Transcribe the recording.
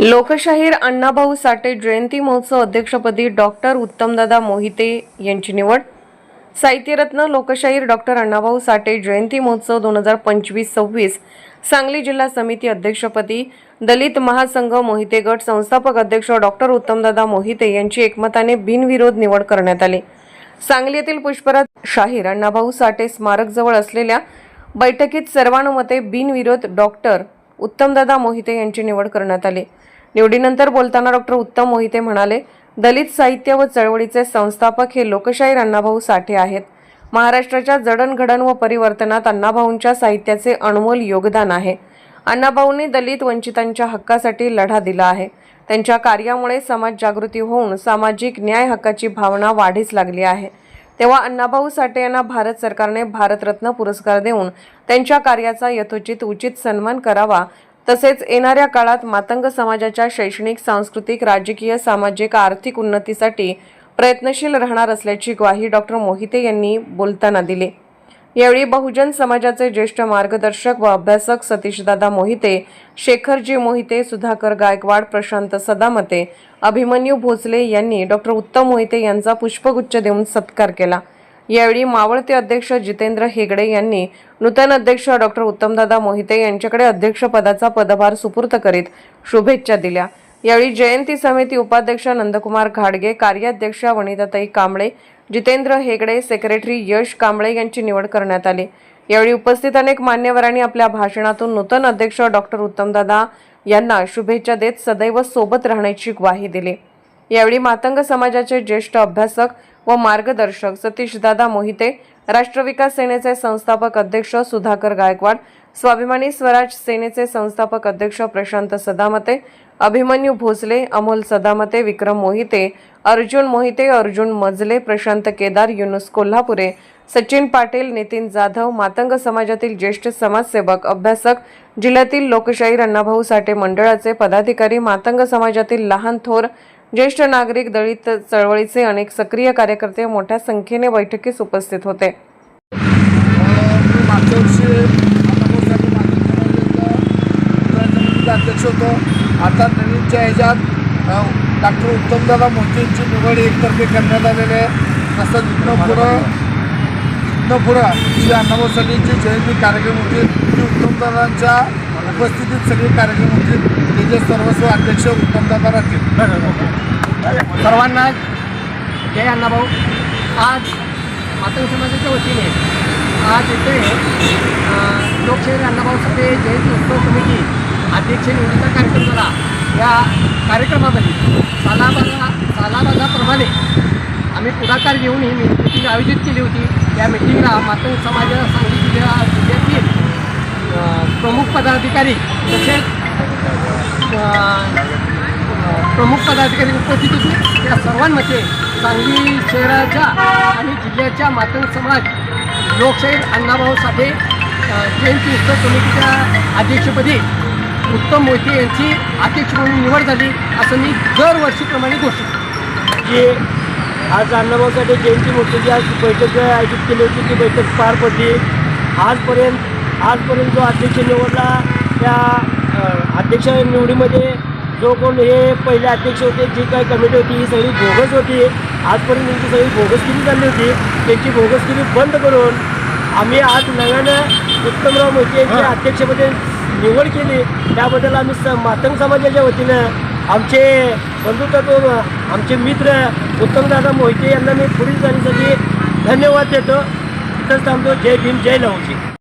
लोकशाहीर अण्णाभाऊ साठे जयंती महोत्सव अध्यक्षपदी डॉक्टर उत्तमदादा मोहिते यांची निवड. साहित्यरत्न लोकशाहीर डॉक्टर अण्णाभाऊ साठे जयंती महोत्सव दोन हजार पंचवीस सव्वीस. सांगली जिल्हा समिती अध्यक्षपदी दलित महासंघ मोहिते गट संस्थापक अध्यक्ष डॉक्टर उत्तमदादा मोहिते यांची एकमताने बिनविरोध निवड करण्यात आली. सांगली येथील पुष्पराज शाहीर अण्णाभाऊ साठे स्मारक जवळ असलेल्या बैठकीत सर्वानुमते बिनविरोध डॉक्टर उत्तमदादा मोहिते यांची निवड करण्यात आली. निवडीनंतर बोलताना डॉक्टर उत्तम मोहिते म्हणाले दलित साहित्य व चळवळीचे संस्थापक हे लोकशाहीर अण्णाभाऊ साठे आहेत. महाराष्ट्राच्या जडणघडण व परिवर्तनात अण्णाभाऊंच्या साहित्याचे अनमोल योगदान आहे. अण्णाभाऊंनी दलित वंचितांच्या हक्कासाठी लढा दिला आहे. त्यांच्या कार्यामुळे समाज जागृती होऊन सामाजिक न्याय हक्काची भावना वाढीस लागली आहे. तेव्हा अण्णाभाऊ साठे यांना भारत सरकारने भारतरत्न पुरस्कार देऊन त्यांच्या कार्याचा यथोचित उचित सन्मान करावा. तसेच येणाऱ्या काळात मातंग समाजाच्या शैक्षणिक सांस्कृतिक राजकीय सामाजिक आर्थिक उन्नतीसाठी प्रयत्नशील राहणार असल्याची ग्वाही डॉक्टर मोहिते यांनी बोलताना दिली. यावेळी बहुजन समाजाचे ज्येष्ठ मार्गदर्शक व अभ्यासक सतीशदादा मोहिते शेखरजी मोहिते सुधाकर गायकवाड प्रशांत सदामते अभिमन्यू भोसले यांनी डॉक्टर उत्तम मोहिते यांचा पुष्पगुच्छ देऊन सत्कार केला. यावेळी मावळते अध्यक्ष जितेंद्र हेगडे यांनी नूतन अध्यक्ष डॉक्टर उत्तमदादा मोहिते यांच्याकडे अध्यक्षपदाचा पदभार सुपूर्त करीत शुभेच्छा दिल्या. यावेळी जयंती समिती उपाध्यक्ष नंदकुमार घाडगे कार्याध्यक्ष वनिताताई कांबळे जितेंद्र हेगडे सेक्रेटरी यश कांबळे यांची निवड करण्यात आली. यावेळी उपस्थित अनेक मान्यवरांनी आपल्या भाषणातून नूतन अध्यक्ष डॉक्टर उत्तमदादा यांना शुभेच्छा देत सदैव सोबत राहण्याची ग्वाही दिली. यावेळी मातंग समाजाचे ज्येष्ठ अभ्यासक व मार्गदर्शक सतीशदादा मोहिते राष्ट्रविकास सेनेचे संस्थापक अध्यक्ष सुधाकर गायकवाड स्वाभिमानी स्वराज सेनेचे संस्थापक अध्यक्ष प्रशांत सदामते अभिमन्यू भोसले अमोल सदामते विक्रम मोहिते अर्जुन मोहिते अर्जुन मजले प्रशांत केदार युनुस कोल्हापुरे सचिन पाटील नितीन जाधव मातंग समाजातील ज्येष्ठ समाजसेवक अभ्यासक जिल्ह्यातील लोकशाहीर अण्णाभाऊ साठे मंडळाचे पदाधिकारी मातंग समाजातील लहान थोर ज्येष्ठ नागरिक दलित चळवळीचे अनेक सक्रिय कार्यकर्ते मोठ्या संख्येने बैठकीस उपस्थित होते. अध्यक्ष होतो. आता नवीनच्या ह्याच्यात डॉक्टर उत्तमदादा मोहितेंची निवड एकतर्फे करण्यात आलेली आहे. तसंच इथनं पुढं इथनं पुढं अण्णाभाऊ साठेंची जयंती कार्यक्रम होतील. उत्तमदादांच्या उपस्थितीत सगळे कार्यक्रम होतील. त्याचे सर्वस्व अध्यक्ष उत्तमदादा राहतील सर्वांना जय अण्णाभाऊ आज मातंग समाजाच्या वतीने आज इथे लोकशाहीर अण्णाभाऊ साठे जयंती उत्सव समिती अध्यक्ष निवडीचा कार्यक्रम झाला. या कार्यक्रमामध्ये सालाबाजा सालाबाजाप्रमाणे आम्ही पुढाकार घेऊन ही मिटिंग आयोजित केली होती. या मिटिंगला मातंग समाज सांगली जिल्ह्या जिल्ह्यातील प्रमुख पदाधिकारी तसेच प्रमुख पदाधिकारी उपस्थित होते. त्या सर्वांमध्ये सांगली शहराच्या आणि जिल्ह्याच्या मातंग समाज लोकशाहीर अण्णाभाऊ साठे जयंती उत्सव समितीच्या अध्यक्षपदी उत्तम मोहिते यांची अध्यक्ष म्हणून निवड झाली असं मी दरवर्षीप्रमाणे घोषित जे की आज अण्णाभाऊसाठी जयंती मूर्तीची आज बैठक आयोजित केली होती ती बैठक पार पडली. आजपर्यंत आजपर्यंत जो अध्यक्ष निवडला त्या अध्यक्ष निवडीमध्ये जो कोण हे पहिले अध्यक्ष होते जी काही कमिटी होती ही सगळी बोगस होती. आजपर्यंत त्यांची सगळी बोगसगिरी चालली होती त्यांची बोगसगिरी बंद करून आम्ही आज नव्यानं उत्तमराव मोहिते यांची अध्यक्षपदी निवड केली. त्याबद्दल आम्ही स मातंग समाजाच्या वतीनं आमचे बंधुत्व आमचे मित्र उत्तमदादा मोहिते यांना मी पुढील जाण्यासाठी धन्यवाद देतो. इथंच थांबतो. जय भीम जय लवजी